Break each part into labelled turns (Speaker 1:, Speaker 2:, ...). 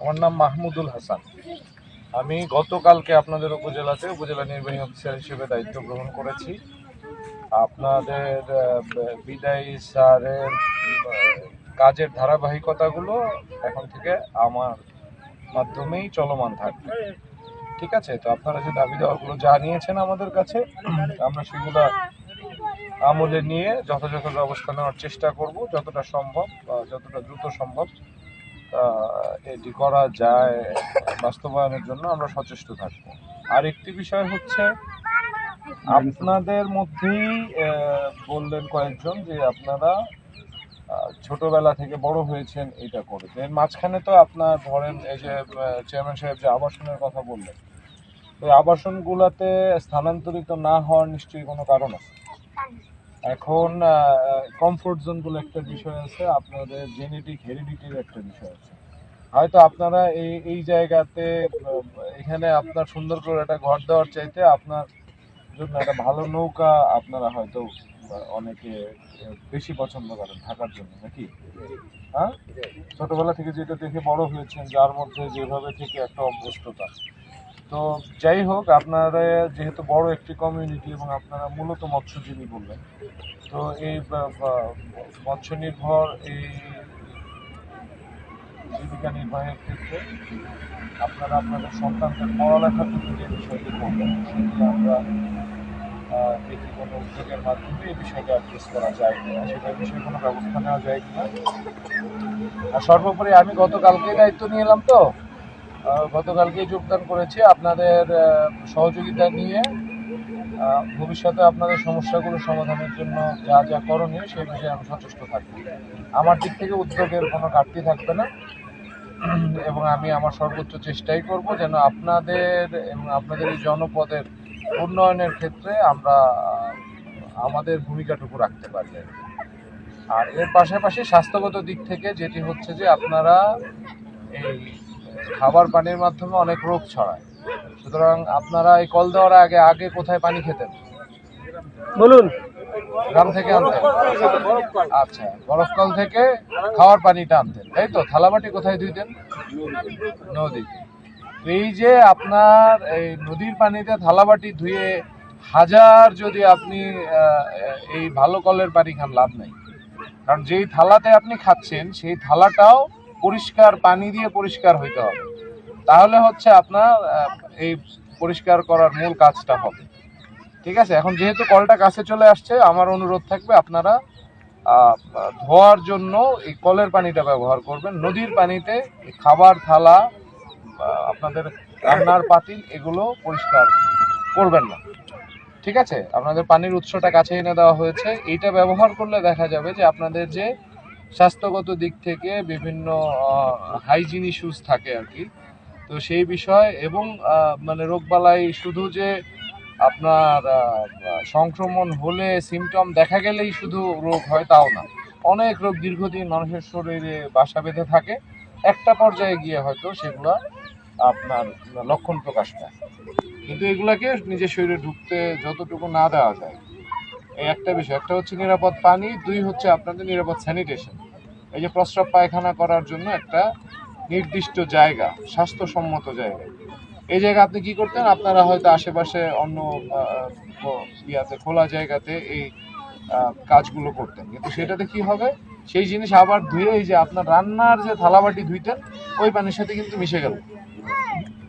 Speaker 1: আমার নাম মাহমুদুল হাসান। আমি গতকালকে আপনাদের উপজেলাতে উপজেলা নির্বাহী অফিসার হিসেবে দায়িত্ব গ্রহণ করেছি। আপনাদের বিদায়ী স্যারের কাজের ধারাবাহিকতাগুলো এখন থেকে আমার মাধ্যমেই চলমান থাকবে। ঠিক আছে? তো আপনারা যে দাবি দেওয়াগুলো জানিয়েছেন আমাদের কাছে, আমরা সেগুলো আমলে নিয়ে যথাযথ ব্যবস্থা নেওয়ার চেষ্টা করব, যতটা সম্ভব যতটা দ্রুত সম্ভব। এটি করা যায় বাস্তবায়নের জন্য আমরা সচেষ্ট থাকব। আর একটি বিষয় হচ্ছে, আপনাদের মধ্যেই বললেন কয়েকজন যে আপনারা ছোটবেলা থেকে বড় হয়েছেন এটা করে। এর মাঝখানে তো আপনার ধরেন এই যে চেয়ারম্যান সাহেব যে আবাসনের কথা বললেন ওই আবাসনগুলোতে স্থানান্তরিত না হওয়ার নিশ্চয়ই কোনো কারণ আছে? এখন কমফোর্ট জোনগুলো একটা বিষয় আছে, আপনাদের জেনেটিক হেরিডিটির একটা বিষয় আছে। হয়তো আপনারা এই এই জায়গাতে এখানে আপনার সুন্দর করে একটা ঘর দেওয়ার চাইতে আপনার জন্য একটা ভালো নৌকা আপনারা হয়তো অনেকে বেশি পছন্দ করেন থাকার জন্য, নাকি? হ্যাঁ? ছোটবেলা থেকে যেটা দেখে বড় হয়েছেন, যার মধ্যে যেভাবে থেকে একটা অভ্যস্ততা। তো যাই হোক আপনারা যেহেতু বড় একটি কমিউনিটি এবং আপনারা মূলত মৎস্যজীবী বললেন, তো এই মৎস্য নির্ভর এই জীবিকা নির্বাহের ক্ষেত্রে আপনারা আপনাদের সন্তানদের পড়ালেখার প্রতি যে বিষয়টি করবেন সেটি আমরা এটি কোনো উদ্যোগের মাধ্যমে এই বিষয়টা অ্যাড্রেস করা যায় কিনা, সেটার বিষয়ে কোনো ব্যবস্থা নেওয়া যায় কিনা। আর সর্বোপরি আমি গতকালকে দায়িত্ব নিয়ে এলাম তো। গতকালকেই যোগদান করেছি আপনাদের সহযোগিতা নিয়ে। ভবিষ্যতে আপনাদের সমস্যাগুলো সমাধানের জন্য যা যা করণীয় সেই বিষয়ে আমি সচেষ্ট থাকব। আমার দিক থেকে উদ্যোগের কোনো ঘাটতি থাকবে না। এবং আমি আমার সর্বোচ্চ চেষ্টাই করব যেন আপনাদের এবং আপনাদের এই জনপদের উন্নয়নের ক্ষেত্রে আমরা আমাদের ভূমিকাটুকু রাখতে পারি। আর এর পাশাপাশি স্বাস্থ্যগত দিক থেকে যেটি হচ্ছে যে আপনারা এই খাবার পানির মাধ্যমে অনেক রোগ ছড়ায়। সুতরাং আপনারা এই কল দেওয়ার আগে আগে কোথায় পানি খেতেন?
Speaker 2: বলুন।
Speaker 1: গ্রাম থেকে আনতেন? আচ্ছা বরফ কল থেকে খাওয়ার পানিটা আনতেন। তাই তো থালাবাটি কোথায় ধুইতেন? নদী এই যে আপনার এই নদীর পানিতে থালাবাটি ধুয়ে হাজার যদি আপনি এই ভালো কলের পানি খান লাভ নাই। কারণ যেই থালাতে আপনি খাচ্ছেন সেই থালাটাও পরিষ্কার পানি দিয়ে পরিষ্কার হইতে হবে। তাহলে হচ্ছে আপনার এই পরিষ্কার করার মূল কাজটা হবে। ঠিক আছে? এখন যেহেতু কলটা কাছে চলে আসছে, আমার অনুরোধ থাকবে আপনারা ধোয়ার জন্য এই কলের পানিটা ব্যবহার করবেন। নদীর পানিতে খাবার, থালা আপনাদের রান্নার পাতিল এগুলো পরিষ্কার করবেন না। ঠিক আছে? আপনাদের পানির উৎসটা কাছে এনে দেওয়া হয়েছে। এইটা ব্যবহার করলে দেখা যাবে যে আপনাদের যে স্বাস্থ্যগত দিক থেকে বিভিন্ন হাইজিন ইস্যুস থাকে আর কি। তো সেই বিষয় এবং মানে রোগবালাই শুধু যে আপনার সংক্রমণ হলে সিমটম দেখা গেলেই শুধু রোগ হয় তাও না। অনেক রোগ দীর্ঘদিন মানুষের শরীরে বাসা বেঁধে থাকে। একটা পর্যায়ে গিয়ে হয়তো সেগুলো আপনার লক্ষণ প্রকাশ পায়। কিন্তু এগুলাকে নিজের শরীরে ঢুকতে যতটুকু না দেওয়া যায় একটা বিষয়, একটা হচ্ছে নিরাপদ পানি, দুই হচ্ছে আপনাদের নিরাপদ স্যানিটেশন এই যে প্রস্রাব পায়খানা করার জন্য একটা নির্দিষ্ট জায়গা, স্বাস্থ্যসম্মত জায়গা। এই জায়গা আপনি কি করতেন? আপনারা হয়তো আশেপাশে অন্য ইয়াতে, খোলা জায়গাতে এই কাজগুলো করতেন। কিন্তু সেটাতে কি হবে? সেই জিনিস আবার ধুয়ে এই যে আপনার রান্নার যে থালাবাটি ধুইতেন, ওই পানির সাথে কিন্তু মিশে গেল।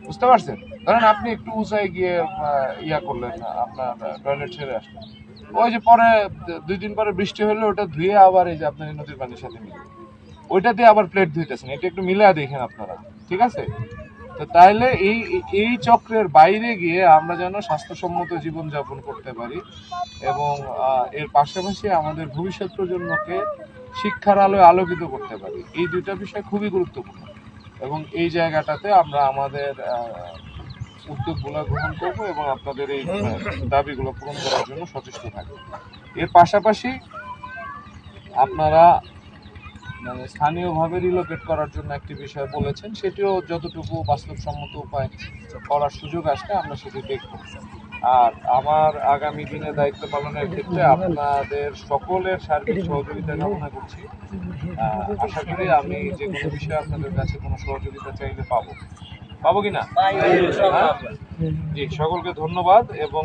Speaker 1: বুঝতে পারছেন? ধরেন আপনি একটু উঁচায় গিয়ে ইয়া করলেন, আপনার টয়লেট ছেড়ে আসলেন। ওই যে পরে, দুই দিন পরে বৃষ্টি হলে ওটা ধুয়ে আবার এই যে আপনার নদীর পানির সাথে মিলে। ওইটা দিয়ে আবার প্লেট ধুইতেছেন, এটা একটু মিলে দেখেন আপনারা, ঠিক আছে? তো তাইলে এই এই চক্রের বাইরে গিয়ে আমরা যেন স্বাস্থ্যসম্মত জীবনযাপন করতে পারি এবং এর পাশাপাশি আমাদের ভবিষ্যৎ প্রজন্মকে শিক্ষার আলোয় আলোকিত করতে পারি। এই দুইটা বিষয় খুবই গুরুত্বপূর্ণ এবং এই জায়গাটাতে আমরা আমাদের উদ্যোগগুলো গ্রহণ করব এবং আপনাদের এই দাবিগুলো পূরণ করার জন্য সচেষ্ট থাকব। এর পাশাপাশি আপনারা মানে স্থানীয়ভাবে রিলোকেট করার জন্য একটি বিষয় বলেছেন, সেটিও যতটুকু বাস্তবসম্মত উপায় করার সুযোগ আসলে আমরা সেটি দেখব। আর আমার আগামী দিনে দায়িত্ব পালনের ক্ষেত্রে আপনাদের সকলের সার্বিক সহযোগিতা কামনা করছি। আশা করি আমি যে কোনো বিষয়ে আপনাদের কাছে কোনো সহযোগিতা চাইলে পাবো। পাবো কিনা হ্যাঁ? জি সকলকে ধন্যবাদ এবং